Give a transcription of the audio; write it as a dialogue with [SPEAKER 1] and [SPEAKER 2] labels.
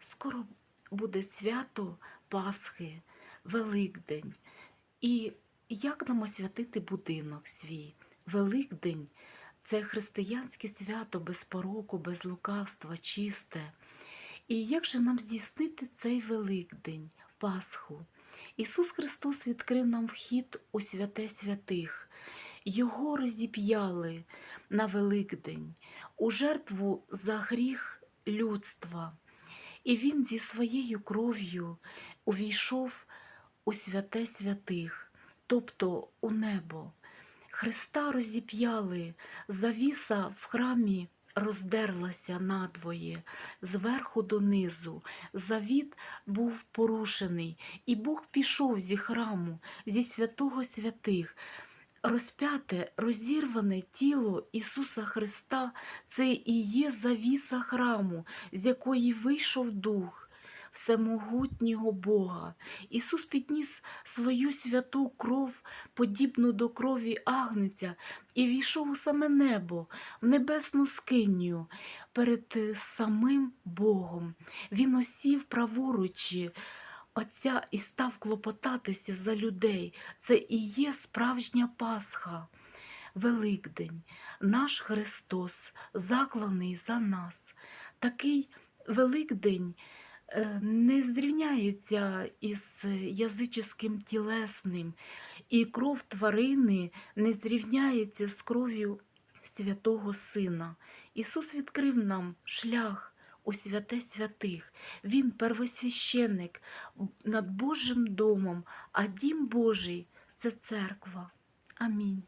[SPEAKER 1] скоро буде свято Пасхи, Великдень. І як нам освятити будинок свій? Великдень це християнське свято без пороку, без лукавства, чисте. І як же нам здійснити цей Великдень, Пасху? Ісус Христос відкрив нам вхід у святе святих. Його розіп'яли на Великдень у жертву за гріх людства. І Він зі своєю кров'ю увійшов у святе святих, тобто у небо. Христа розіп'яли, завіса в храмі роздерлася надвоє, зверху донизу. Завіт був порушений, і Бог пішов зі храму, зі святого святих. Розп'яте, розірване тіло Ісуса Христа це і є завіса храму, з якої вийшов дух всемогутнього Бога. Ісус підніс свою святу кров, подібну до крові агнеця, і війшов у саме небо, в небесну скиню перед самим Богом. Він осів праворучі. Отця і став клопотатися за людей. Це і є справжня Пасха. Великдень, наш Христос, закланий за нас. Такий Великдень е, не зрівняється із язическим тілесним, і кров тварини не зрівняється з кров'ю святого Сина. Ісус відкрив нам шлях у святе святих. Він первосвященник над Божим домом, а дім Божий це церква. Амінь.